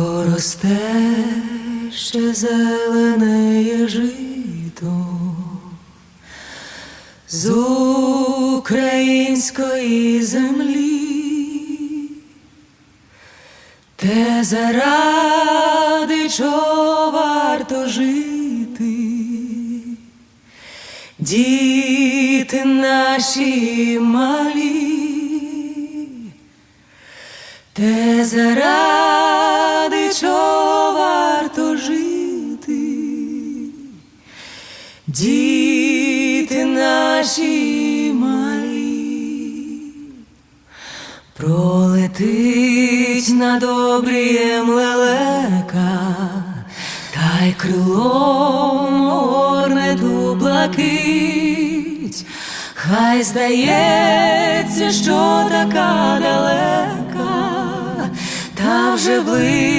Росте ще зелене жито з української землі, те заради чого варто жити, діти наші малі. Те заради діти наші малі, пролетить над обрієм лелека, та й крилом горне блакить, хай здається, що така далека, та вже близько.